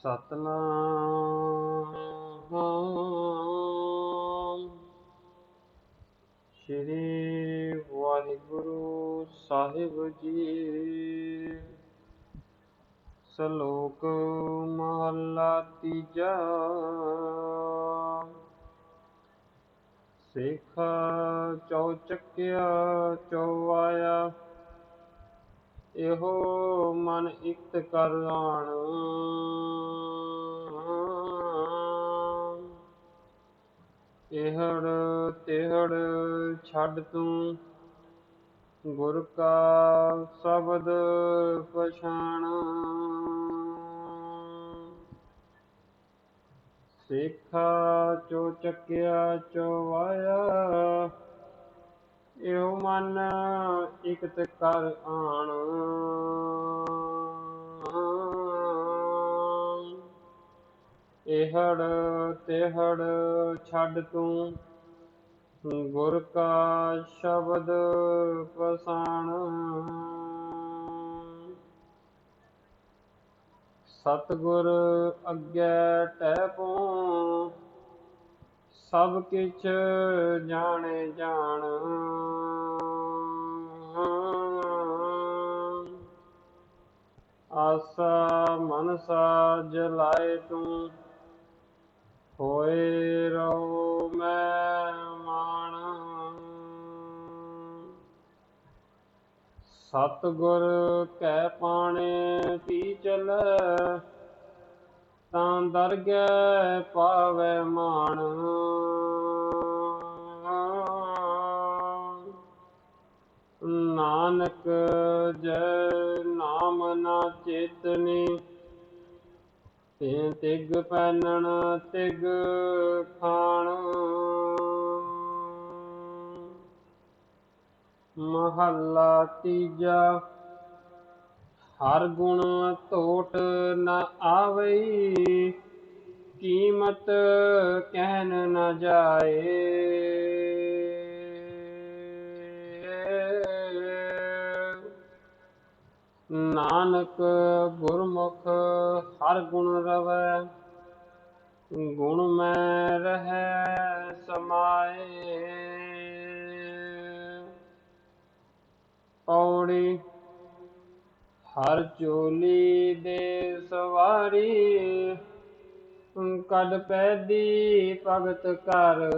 ਸਤਨਾਮ। ਸ੍ਰੀ ਵਾਹਿਗੁਰੂ ਸਾਹਿਬ ਜੀ। ਸ਼ਲੋਕ ਮਹਲਾ ਤੀਜਾ। ਸਿੱਖ ਚੌ ਚੱਕਿਆ ਚੌਵਾਇਆ ਇਹੋ ਮਨ ਇਕਤ ਕਰ ਆਣ। ਇਹੜ ਤਿਹੜ ਛੱਡ ਤੂੰ। ਗੁਰ ਕਾ ਸ਼ਬਦ ਪਛਾਣਾ। ਸਿੱਖਾ ਚੋ ਚੱਕਿਆ ਚੋਵਾਇਆ ਇਹੋ ਮਨ ਇਕਤ ਕਰ ਆਣ। ਇਹੜ ਤਿਹੜ ਛੱਡ ਤੂੰ। ਗੁਰ ਕਾ ਸ਼ਬਦ ਪਸਾਣ। ਸਤਿਗੁਰ ਅੱਗੇ ਟਹਿ ਸਭ ਕਿਛ ਜਾਣੇ ਜਾਣ। ਆਸਾ ਮਨਸਾ ਜਲਾਏ ਤੂੰ। ਹੋਏ ਰਹੋ ਮੈਂ ਮਾਣ। ਸਤਿਗੁਰ ਕੈ ਪਾਣੇ ਪੀ ਚਲੈ, ਤਾਂ ਦਰਗਹਿ ਪਾਵੇ ਮਾਣ। ਨਾਨਕ ਜੈ ਨਾਮ ਨਾ ਚੇਤਨੀ ਤੇ ਤਿਗ ਪੈਨਣ, ਤਿਗ ਖਾਣ। ਮਹੱਲਾ ਤੀਜਾ, ਹਰ ਗੁਣ ਧੋਟ ਨ ਆਵਈ, ਕੀਮਤ ਕਹਿਣ ਨ ਜਾਏ। ਨਾਨਕ ਗੁਰਮੁਖ ਹਰ ਗੁਣ ਰਵੈ, ਗੁਣ ਮੈਂ ਰਹੈ ਸਮਾਏ। ਪੌੜੀ ਹਰ ਚੋਲੀ ਦੇ ਸਵਾਰੀ ਕਦ ਪੈਦੀ ਭਗਤ ਕਰ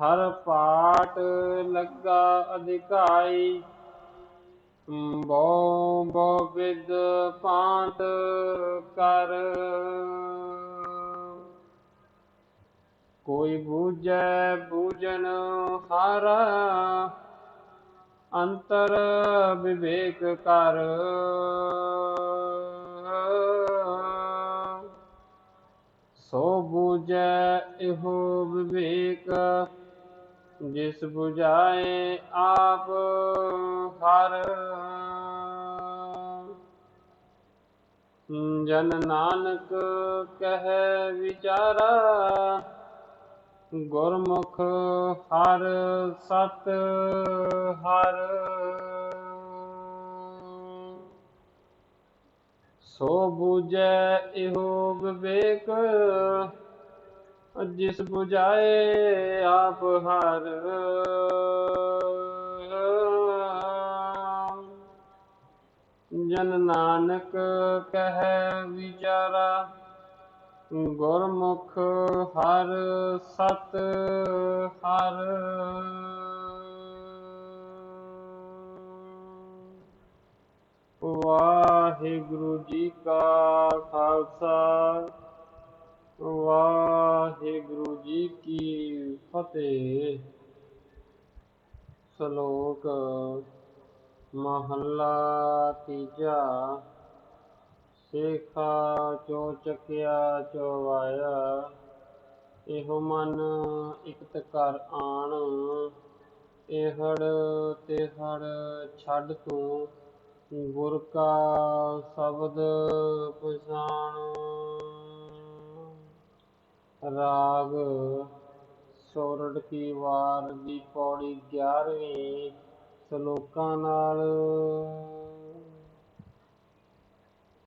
ਹਰ ਪਾਟ ਲੱਗਾ ਅਧਿਕਾਈ। ਬੋ ਬੋ ਵਿਦ ਪਾਂਤ ਕਰ। ਕੋਈ ਬੂਝੈ ਬੂਝਨ ਹਾਰਾ ਅੰਤਰ ਵਿਵੇਕ ਕਰ। ਸੋ ਬੂਝੈ ਇਹੋ ਵਿਵੇਕ ਜਿਸ 부ਝਾਏ ਆਪ ਹਰ। ਜਨ ਨਾਨਕ ਕਹੈ ਵਿਚਾਰਾ, ਗੁਰਮੁਖ ਹਰ ਸਤ ਹਰ। ਸੋ ਬੂਝੈ ਇਹੋ ਵਿਵੇਕ ਜਿਸ 부ਝਾਏ ਆਪ ਹਰ। ਜਨ ਨਾਨਕ ਕਹੈ ਵਿਚਾਰਾ, ਗੁਰਮੁਖ ਹਰ ਸਤ ਹਰ। ਵਾਹਿਗੁਰੂ ਜੀ ਕਾ ਖਾਲਸਾ। ਵਾਹਿਗੁਰੂ ਜੀ ਕੀ ਫਤਿਹ। ਸ਼ਲੋਕ ਮਹੱਲਾ ਤੀਜਾ। ਸੇਖਾ ਚੋ ਚੱਕਿਆ ਚੋਵਾਇਆ ਇਹੋ ਮਨ ਇਕਤ ਕਰ ਆਣ। ਇਹੜ ਹੜ ਛੱਡ ਤੂੰ, ਗੁਰ ਕਾ ਸ਼ਬਦ ਪਛਾਣ। ਰਾਗ ਸੋਰਠ ਕੀ ਵਾਰ ਦੀ ਪੌੜੀ 11ਵੀਂ ਸ਼ਲੋਕਾਂ ਨਾਲ